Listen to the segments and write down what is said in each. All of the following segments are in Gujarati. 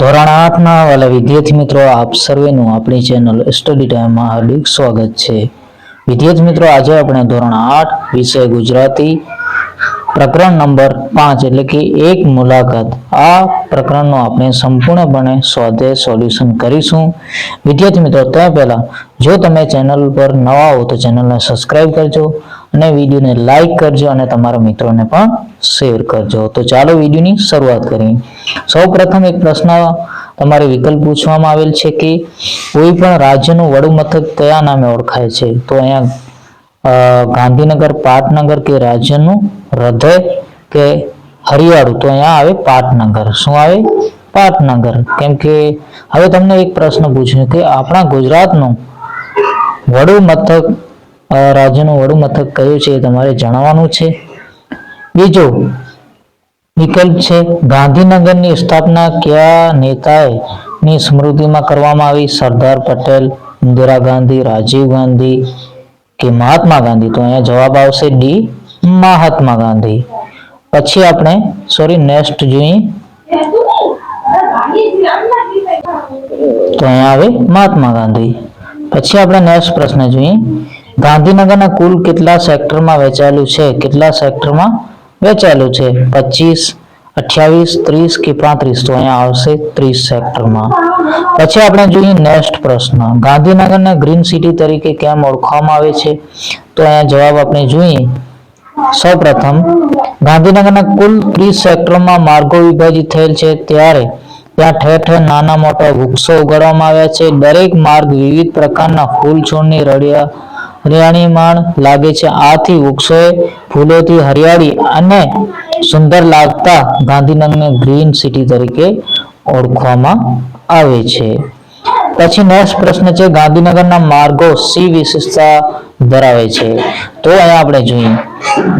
ધોરણ આઠના વાલા વિદ્યાર્થી મિત્રો, આપ સર્વેનું આપણી ચેનલ સ્ટડી ટાઈમમાં હાર્દિક સ્વાગત છે. વિદ્યાર્થી મિત્રો, આજે આપણે ધોરણ આઠ વિષય ગુજરાતી પ્રકરણ નંબર પાંચ, એટલે કે એક મુલાકાત, આ પ્રકરણનો આપણે સંપૂર્ણપણે સ્વાધ્યાય સોલ્યુશન કરીશું. વિદ્યાર્થી મિત્રો તે પહેલા જો તમે ચેનલ પર નવા હો તો ચેનલને સબસ્ક્રાઇબ કરજો. અને વિડીયોને લાઈક કરજો અને તમારા મિત્રોને પણ શેર કરજો. તો ચાલો વિડીયોની શરૂઆત કરીએ. સૌ પ્રથમ એક પ્રશ્ન તમારે વિકલ્પ પૂછવામાં આવેલ છે કે કોઈ પણ રાજ્યનું વડું મથક કયા નામે ઓળખાય છે? તો અહીંયા ગાંધીનગર, પાટનગર કે રાજ્યનું હૃદય કે હરિયાળું? તો અહીંયા આવે પાટનગર. શું આવે? પાટનગર. કેમ કે હવે તમને એક પ્રશ્ન પૂછ્યો કે આપણા ગુજરાતનું વડુ મથક રાજ્યનું વડું મથક કયું છે એ તમારે જણાવવાનું છે. બીજો વિકલ્પ છે, ગાંધીનગરની સ્થાપના કયા નેતાએ ની સ્મૃતિમાં કરવામાં આવી? સરદાર પટેલ, ઇન્દિરા ગાંધી, રાજીવ ગાંધી કે મહાત્મા ગાંધી? તો અહીંયા જવાબ આવશે ડી, મહાત્મા ગાંધી. પછી આપણે સોરી નેક્સ્ટ જોઈએ. તો અહીંયા આવે મહાત્મા ગાંધી. પછી આપણે નેક્સ્ટ પ્રશ્ન જોઈએ. ગાંધીનગરના કુલ કેટલા સેક્ટરમાં વેચાયેલું છે? કેટલા સેક્ટરમાં વેચાયેલું છે? પચીસ, અઠ્યાવીસ, ત્રીસ કે પાંત્રીસ? તો અહીંયા આવશે ત્રીસ સેક્ટરમાં. પછી આપણે જોઈએ નેક્સ્ટ પ્રશ્ન. ગાંધીનગરને ગ્રીન સિટી તરીકે કેમ ઓળખવામાં આવે છે? તો અહીંયા જવાબ આપણે જોઈએ. સૌપ્રથમ, ગાંધીનગરના કુલ ત્રીસ સેક્ટરમાં માર્ગો વિભાજિત થયેલ છે ત્યારે ત્યાં ઠેર ઠેર નાના મોટા વૃક્ષો ઉગાડવામાં આવ્યા છે. દરેક માર્ગ વિવિધ પ્રકારના ફૂલ છોડની રળિયા હરિયાળીમાણ લાગે છે. આથી વૃક્ષોએ ફૂલોથી હરિયાળી અને સુંદર લાગતા ગાંધીનગરને ગ્રીન સિટી તરીકે ઓળખવામાં આવે છે. પછી નેક્સ્ટ પ્રશ્ન છે, ગાંધીનગરના માર્ગો સી વિશેષતા ધરાવે છે. તો અહીંયા આપણે જોઈએ.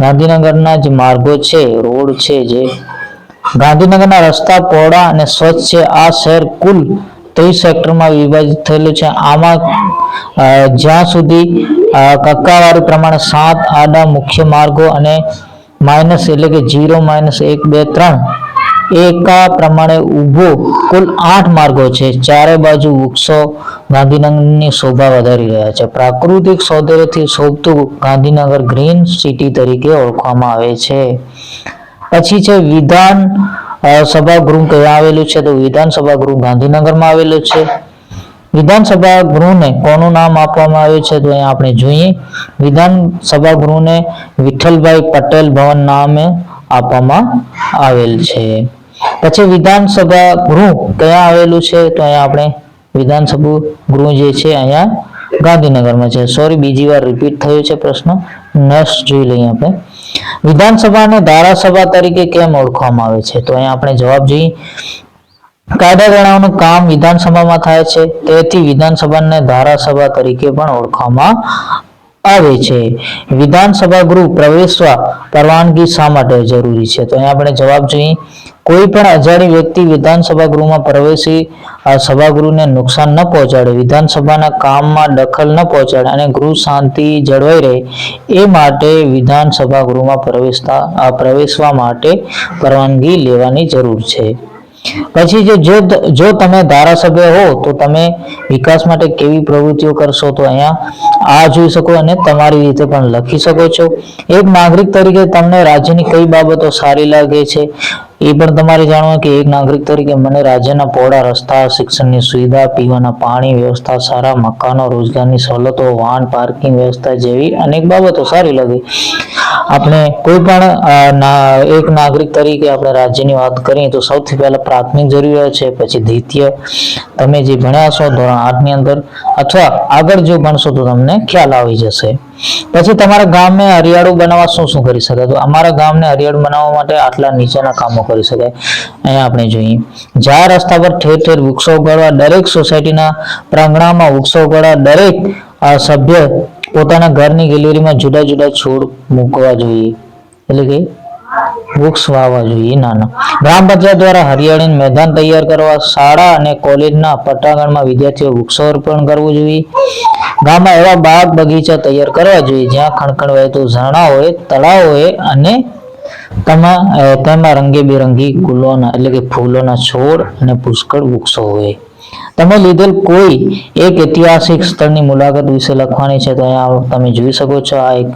ગાંધીનગરના જે માર્ગો છે, રોડ છે જે, ગાંધીનગરના રસ્તા પહોળા અને સ્વચ્છ છે. આ શહેર કુલ ત્રીસ સેક્ટરમાં વિભાજિત થયેલું છે. આમાં જ્યાં સુધી કક્કાવારી પ્રમાણે સાત આડા મુખ્ય માર્ગો અને માઇનસ એટલે કે જીરો માઇનસ એક, બે, ત્રણ એકા પ્રમાણે ઊભો કુલ આઠ માર્ગો છે. ચારે બાજુ વૃક્ષો ગાંધીનગરની શોભા વધારી રહ્યા છે. પ્રાકૃતિક સૌંદર્યથી શોભતું ગાંધીનગર ગ્રીન સિટી તરીકે ઓળખવામાં આવે છે. પછી છે વિધાન સભાગૃહ ક્યાં આવેલું છે? તો વિધાનસભા ગૃહ ગાંધીનગરમાં આવેલું છે. વિધાનસભા ગૃહને કોનું નામ આપવામાં આવ્યું છે તો અહીંયા આપણે જોઈએ. વિધાનસભા ગૃહને વિઠ્ઠલભાઈ પટેલ ભવન નામે આપવામાં આવેલ છે. પછી વિધાનસભા ગૃહ ક્યાં આવેલું છે તો અહીંયા આપણે વિધાનસભા ગૃહ જે છે અહીંયા ગાંધીનગરમાં છે. સોરી બીજી વાર રિપીટ થયો છે પ્રશ્ન. નેક્સ્ટ જોઈ લઈએ આપણે. વિધાનસભાને ધારાસભા તરીકે કેમ ઓળખવામાં આવે છે? તો અહીંયા આપણે જવાબ જોઈએ. કાયદા ઘડવાનું કામ વિધાનસભામાં થાય છે, તેથી વિધાનસભાને ધારાસભા તરીકે પણ ઓળખવામાં આવે છે. વિધાનસભા ગૃહ પ્રવેશવા પરવાનગી શા માટે જરૂરી છે? તો અહીંયા આપણે જવાબ જોઈએ. કોઈ પણ અજાણી વ્યક્તિ વિધાનસભા ગૃહમાં પ્રવેશી આ સભાગૃહને નુકસાન ન પહોંચાડે, વિધાનસભાના કામમાં દખલ ન પહોંચાડે અને ગૃહ શાંતિ જળવાઈ રહે, એ માટે વિધાનસભા ગૃહમાં પ્રવેશતા પ્રવેશવા માટે પરવાનગી લેવાની જરૂર છે. પછી જે જો તમે ધારાસભ્ય હો, તો તમે વિકાસ માટે કેવી પ્રવૃત્તિઓ કરશો, તો અહીંયા આ જોઈ શકો અને તમારી રીતે પણ લખી શકો છો. એક નાગરિક તરીકે તમને રાજ્યની કઈ બાબતો સારી લાગે છે? એ પણ તમારે જાણવું કે એક નાગરિક તરીકે મને રાજ્યના પહોળા રસ્તા, શિક્ષણની સુવિધા, પીવાના પાણી, વ્યવસ્થા સારા, મકાનો, રોજગારની સવલતો, વાહન, પાર્કિંગ વ્યવસ્થા જેવી અનેક બાબતો સારી લાગે. આપણે કોઈ પણ એક નાગરિક તરીકે આપણે રાજ્યની વાત કરીએ તો સૌથી પહેલા પ્રાથમિક જરૂરિયાત છે, પછી દ્વિતીય. તમે જે ભણ્યા છો ધોરણ આઠની અંદર, અથવા આગળ જો ભણશો તો તમને ખ્યાલ આવી જશે. પછી તમારા ગામને હરિયાળું બનાવવા શું શું કરી શકાય? તો અમારા ગામને હરિયાળું બનાવવા માટે આટલા નીચેના કામો કરી શકાય. અહીંયા આપણે જોઈએ. જ્યાં રસ્તા પર ઠેર ઠેર વૃક્ષો ઉગાડવા, દરેક સોસાયટીના પ્રાંગણામાં વૃક્ષો ઉગાડવા, દરેક સભ્ય પોતાના ઘરની ગેલેરીમાં જુદા જુદા છોડ મૂકવા જોઈએ. એટલે કે વૃક્ષ વાવવા જોઈએ નાના. ગ્રામ પંચાયત દ્વારા હરિયાળીનું મેદાન તૈયાર કરવા શાળા અને કોલેજના પટાંગણમાં વિદ્યાર્થીઓ વૃક્ષારોપણ કરવું જોઈએ. ગામમાં એવા બાગ બગીચા તૈયાર કરવા જોઈએ, જ્યાં ખણખણ વહેતું ઝરણા હોય, તળાવ હોય અને તેમાં તેમાં રંગેબેરંગી ગુલોના, એટલે કે ફૂલોના છોડ અને પુષ્કળ વૃક્ષો હોય. તમે લીધેલ કોઈ એક ઐતિહાસિક સ્થળની મુલાકાત વિશે લખવાની છે તો અહીંયા તમે જોઈ શકો છો આ એક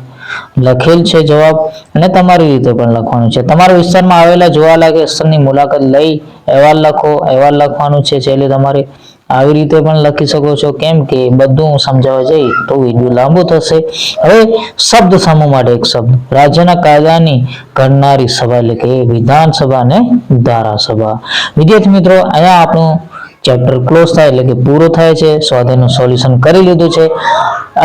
લખેલ છે જવાબ અને તમારી રીતે પણ લખવાનું છે. તમારા વિસ્તારમાં આવેલા જોવાલાયક સ્થળની મુલાકાત લઈ અહેવાલ લખો. અહેવાલ લખવાનું છે છેલ્લે તમારે આવી રીતે પણ લખી શકો છો. કેમ કે બધું હું સમજાવવા જઈ તો વીડિયો લાંબો થશે. હવે શબ્દ સમૂહ માટે એક શબ્દ. રાજ્યના કાયદાની ઘડનારી સભા એટલે કે વિધાનસભા અને ધારાસભા. વિદ્યાર્થી મિત્રો, અહીંયા આપણું ચેપ્ટર ક્લોઝ થાય એટલે કે પૂરો થાય છે. સ્વાધ્યાયનું સોલ્યુશન કરી લીધું છે.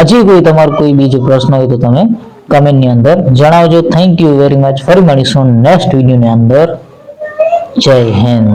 હજી કોઈ તમારો કોઈ બીજો પ્રશ્ન હોય તો તમે કમેન્ટની અંદર જણાવજો. થેન્ક યુ વેરી મચ ફરી મળીશું નેક્સ્ટ વિડીયોની અંદર. જય હિન્દ.